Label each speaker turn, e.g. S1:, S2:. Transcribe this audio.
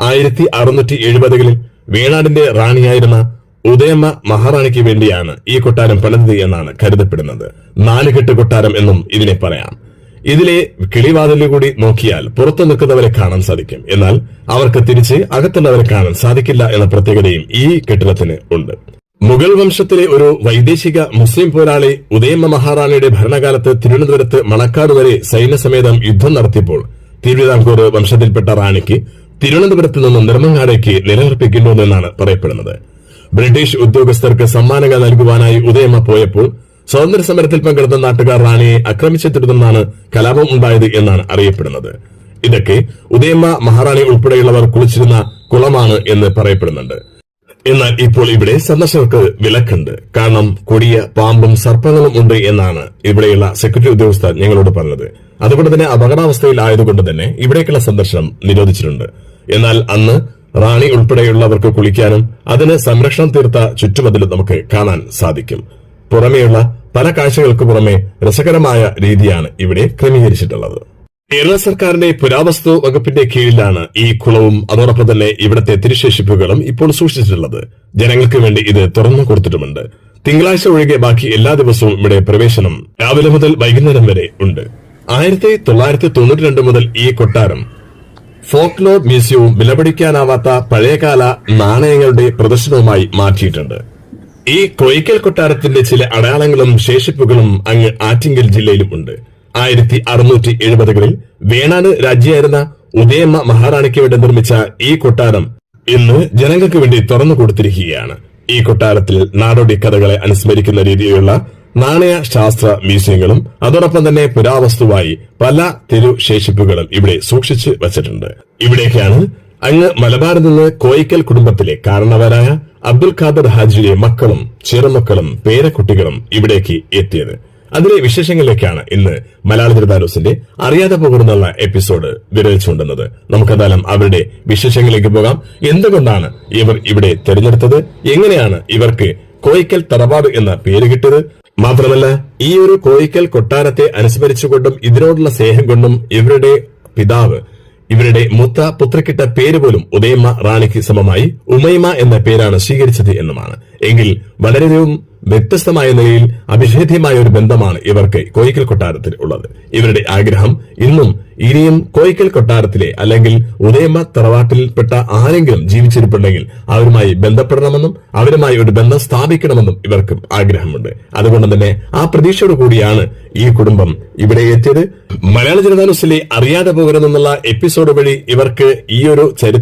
S1: ആയിരത്തി അറുന്നൂറ്റി എഴുപതുകളിൽ വേണാടിന്റെ റാണിയായിരുന്ന ഉദയമ്മ മഹാറാണിക്ക് വേണ്ടിയാണ് ഈ കൊട്ടാരം പണിതത് എന്നാണ് കരുതപ്പെടുന്നത്. നാലുകെട്ട് കൊട്ടാരം എന്നും ഇതിനെ പറയാം. ഇതിലെ കിളിവാതിലിൽ കൂടി നോക്കിയാൽ പുറത്തു നിൽക്കുന്നവരെ കാണാൻ സാധിക്കും. എന്നാൽ അവർക്ക് തിരിച്ച് അകത്തുള്ളവരെ കാണാൻ സാധിക്കില്ല എന്ന പ്രത്യേകതയും ഈ കെട്ടിടത്തിന് ഉണ്ട്. മുഗൾ വംശത്തിലെ ഒരു വൈദേശിക മുസ്ലിം പോരാളി ഉദയമ്മ മഹാറാണിയുടെ ഭരണകാലത്ത് തിരുവനന്തപുരത്ത് മണക്കാട് വരെ സൈന്യസമേതം യുദ്ധം നടത്തിയപ്പോൾ തിരുവിതാംകൂർ വംശത്തിൽപ്പെട്ട റാണിക്ക് തിരുവനന്തപുരത്ത് നിന്ന് നിർമ്മങ്ങാടേക്ക് നിലനിർപ്പിക്കുന്നുവെന്നാണ് പറയപ്പെടുന്നത്. ബ്രിട്ടീഷ് ഉദ്യോഗസ്ഥർക്ക് സമ്മാനങ്ങൾ നൽകുവാനായി ഉദയമ്മ പോയപ്പോൾ സ്വാതന്ത്ര്യ സമരത്തിൽ പങ്കെടുത്ത നാട്ടുകാർ റാണിയെ ആക്രമിച്ചു തുടർന്നാണ് കലാപം ഉണ്ടായത് എന്നാണ് അറിയപ്പെടുന്നത്. ഇതൊക്കെ ഉദയമ്മ മഹാറാണി ഉൾപ്പെടെയുള്ളവർ കുളിച്ചിരുന്ന കുളമാണ് എന്ന് പറയപ്പെടുന്നുണ്ട്. എന്നാൽ ഇപ്പോൾ ഇവിടെ സന്ദർശകർക്ക് വിലക്കുണ്ട്. കാരണം കൊടിയ പാമ്പും സർപ്പങ്ങളും ഉണ്ട് എന്നാണ് ഇവിടെയുള്ള സെക്യൂരിറ്റി ഉദ്യോഗസ്ഥർ ഞങ്ങളോട് പറഞ്ഞത്. അതുകൊണ്ട് തന്നെ അപകടാവസ്ഥയിൽ ആയതുകൊണ്ട് തന്നെ ഇവിടേക്കുള്ള സന്ദർശനം നിരോധിച്ചിട്ടുണ്ട്. എന്നാൽ അന്ന് റാണി ഉൾപ്പെടെയുള്ളവർക്ക് കുളിക്കാനും അതിന് സംരക്ഷണം തീർത്ത ചുറ്റുമതിലും നമുക്ക് കാണാൻ സാധിക്കും. പുറമെയുള്ള പല കാഴ്ചകൾക്ക് പുറമെ രസകരമായ രീതിയാണ് ഇവിടെ ക്രമീകരിച്ചിട്ടുള്ളത്. കേരള സർക്കാരിന്റെ പുരാവസ്തു വകുപ്പിന്റെ കീഴിലാണ് ഈ കുളവും അതോടൊപ്പം തന്നെ ഇവിടത്തെ തിരുശേഷിപ്പുകളും ഇപ്പോൾ സൂക്ഷിച്ചിട്ടുള്ളത്. ജനങ്ങൾക്ക് വേണ്ടി ഇത് തുറന്നു കൊടുത്തിട്ടുമുണ്ട്. തിങ്കളാഴ്ച ഒഴികെ ബാക്കി എല്ലാ ദിവസവും ഇവിടെ പ്രവേശനം രാവിലെ മുതൽ വൈകുന്നേരം വരെ ഉണ്ട്. ആയിരത്തി തൊള്ളായിരത്തി തൊണ്ണൂറ്റി രണ്ട് മുതൽ ഈ കൊട്ടാരം ഫോക്ലോർ മ്യൂസിയവും വിലപിടിക്കാനാവാത്ത പഴയകാല നാണയങ്ങളുടെ പ്രദർശനവുമായി മാറ്റിയിട്ടുണ്ട്. ഈ കൊയ്ക്കൽ കൊട്ടാരത്തിന്റെ ചില അടയാളങ്ങളും ശേഷിപ്പുകളും അങ്ങ് ആറ്റിങ്കൽ ജില്ലയിലും ഉണ്ട് ആയിരത്തി അറുന്നൂറ്റി എഴുപതുകളിൽ വേണാട് രാജ്യമായിരുന്ന ഉദയമ്മ മഹാറാണിക്ക് വേണ്ടി നിർമ്മിച്ച ഈ കൊട്ടാരം ഇന്ന് ജനങ്ങൾക്ക് വേണ്ടി തുറന്നു കൊടുത്തിരിക്കുകയാണ്. ഈ കൊട്ടാരത്തിൽ നാടോടി കഥകളെ അനുസ്മരിക്കുന്ന രീതിയിലുള്ള നാണയ ശാസ്ത്ര മ്യൂസിയങ്ങളും അതോടൊപ്പം തന്നെ പുരാവസ്തുവായി പല തെരു ശേഷിപ്പുകളും ഇവിടെ സൂക്ഷിച്ച് വച്ചിട്ടുണ്ട്. ഇവിടേക്കാണ് അങ്ങ് മലബാറിൽ നിന്ന് കോയിക്കൽ കുടുംബത്തിലെ കാരണവരായ അബ്ദുൽ ഖാദർ ഹാജിയുടെ മക്കളും ചെറുമക്കളും പേരക്കുട്ടികളും ഇവിടേക്ക് എത്തിയത്. അതിലെ വിശേഷങ്ങളിലേക്കാണ് ഇന്ന് മലയാള ജനതാലോസിന്റെ അറിയാതെ പോകുന്നുള്ള എപ്പിസോഡ് വിരലിച്ചുകൊണ്ടുന്നത്. നമുക്കെന്തായാലും അവരുടെ വിശേഷങ്ങളിലേക്ക് പോകാം. എന്തുകൊണ്ടാണ് ഇവർ ഇവിടെ തെരഞ്ഞെടുത്തത്? എങ്ങനെയാണ് ഇവർക്ക് കോയിക്കൽ തറവാട് എന്ന പേര് കിട്ടിയത്? മാത്രമല്ല ഈ ഒരു കോയിക്കൽ കൊട്ടാരത്തെ അനുസ്മരിച്ചുകൊണ്ടും ഇതിനോടുള്ള സ്നേഹം കൊണ്ടും ഇവരുടെ പിതാവ് ഇവരുടെ മുത്ത പുത്രക്കിട്ട പേര് പോലും ഉദയമ്മ റാണിക്ക് സമമായി ഉമൈമ എന്ന പേരാണ് സ്വീകരിച്ചത് എന്നുമാണ്. എങ്കിൽ വളരെയധികം വ്യത്യസ്തമായ നിലയിൽ അഭിഷേധ്യമായ ഒരു ബന്ധമാണ് ഇവർക്ക് കോയിക്കൽ കൊട്ടാരത്തിൽ ഉള്ളത്. ഇവരുടെ ആഗ്രഹം ഇന്നും ഇനിയും കോയിക്കൽ കൊട്ടാരത്തിലെ അല്ലെങ്കിൽ ഉദയമ തറവാട്ടിൽപ്പെട്ട ആരെങ്കിലും ജീവിച്ചിരിപ്പുണ്ടെങ്കിൽ അവരുമായി ബന്ധപ്പെടണമെന്നും അവരുമായി ഒരു ബന്ധം സ്ഥാപിക്കണമെന്നും ഇവർക്കും ആഗ്രഹമുണ്ട്. അതുകൊണ്ട് തന്നെ ആ പ്രതീക്ഷയോട് കൂടിയാണ് ഈ കുടുംബം ഇവിടെ എത്തിയത്. മലയാള ജനതാ ന്യൂസിലെ അറിയാതെ പോകരുതെന്നുള്ള എപ്പിസോഡ് വഴി ഇവർക്ക് ഈ ഒരു ചരിത്ര